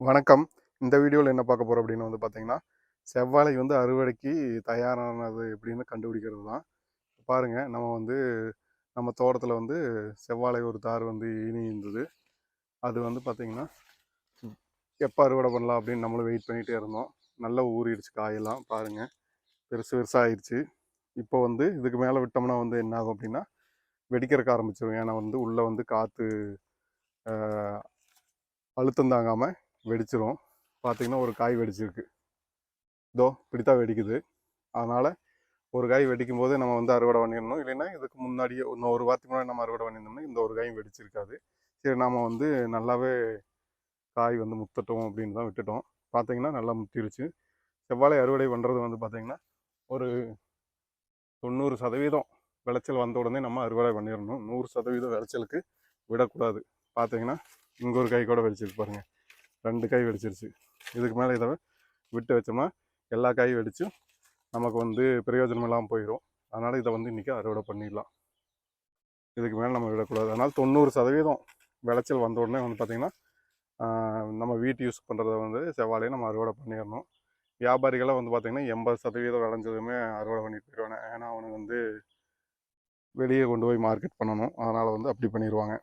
வணக்கம். இந்த வீடியோவில் என்ன பார்க்க போகிறோம் அப்படின்னு வந்து பார்த்தீங்கன்னா செவ்வாழை வந்து அறுவடைக்கு தயாரானது எப்படின்னு கண்டுபிடிக்கிறது தான். பாருங்கள் நம்ம வந்து நம்ம தோட்டத்தில் வந்து செவ்வாழை ஒரு தார் வந்து ஈனி இருந்தது அது வந்து பார்த்திங்கன்னா எப்போ அறுவடை பண்ணலாம் அப்படின்னு நம்மளும் வெயிட் பண்ணிகிட்டே இருந்தோம். நல்லா ஊறிடுச்சு காயெல்லாம் பாருங்கள் பெருசு பெருசாகிடுச்சு இப்போ வந்து இதுக்கு மேலே விட்டோம்னா வந்து என்ன ஆகும் அப்படின்னா வெடிக்கிறக்க ஆரம்பிச்சிடும் ஏன்னா வந்து உள்ளே வந்து காற்று அழுத்தம் தாங்காமல் வெடிச்சிரும். பார்த்தீங்கன்னா ஒரு காய் வெடிச்சிருக்கு. இதோ இப்படித்தான் வெடிக்குது. அதனால் ஒரு காய் வெடிக்கும் போது நம்ம வந்து அறுவடை பண்ணிடணும். இல்லைன்னா இதுக்கு முன்னாடியே இன்னும் ஒரு வாரத்துக்கு முன்னாடி நம்ம அறுவடை பண்ணியிருந்தோம்னா இந்த ஒரு காயும் வெடிச்சிருக்காது. சரி நாம் வந்து நல்லாவே காய் வந்து முத்தட்டும் அப்படின்னு தான் விட்டுட்டோம். பார்த்தீங்கன்னா நல்லா முத்திருச்சு செவ்வாழை அறுவடை பண்ணுறது வந்து பார்த்திங்கன்னா ஒரு தொண்ணூறு சதவீதம் விளைச்சல் வந்த உடனே நம்ம அறுவடை பண்ணிடணும். நூறு சதவீதம் விளைச்சலுக்கு விடக்கூடாது. பார்த்தீங்கன்னா இங்கே ஒரு காய் கூட வெடிச்சிருக்கு பாருங்கள் ரெண்டு காய் வெடிச்சிருச்சு. இதுக்கு மேலே இதை விட்டு வச்சோம்னா எல்லா காயும் வெடிச்சும் நமக்கு வந்து பிரயோஜனம் இல்லாமல் போயிடும் அதனால் இதை வந்து இன்றைக்கி அறுவடை பண்ணிடலாம். இதுக்கு மேலே நம்ம விடக்கூடாது. அதனால் தொண்ணூறு சதவீதம் விளைச்சல் வந்த உடனே வந்து பார்த்திங்கன்னா நம்ம வீட்டு யூஸ் பண்ணுறத வந்து செவ்வாழையை நம்ம அறுவடை பண்ணிடணும். வியாபாரிகளாக வந்து பார்த்திங்கன்னா எண்பது சதவீதம் விளைஞ்சதுமே அறுவடை பண்ணிட்டு போயிடுவாங்க ஏன்னா அவனுக்கு வந்து வெளியே கொண்டு போய் மார்க்கெட் பண்ணணும். அதனால் வந்து அப்படி பண்ணிடுவாங்க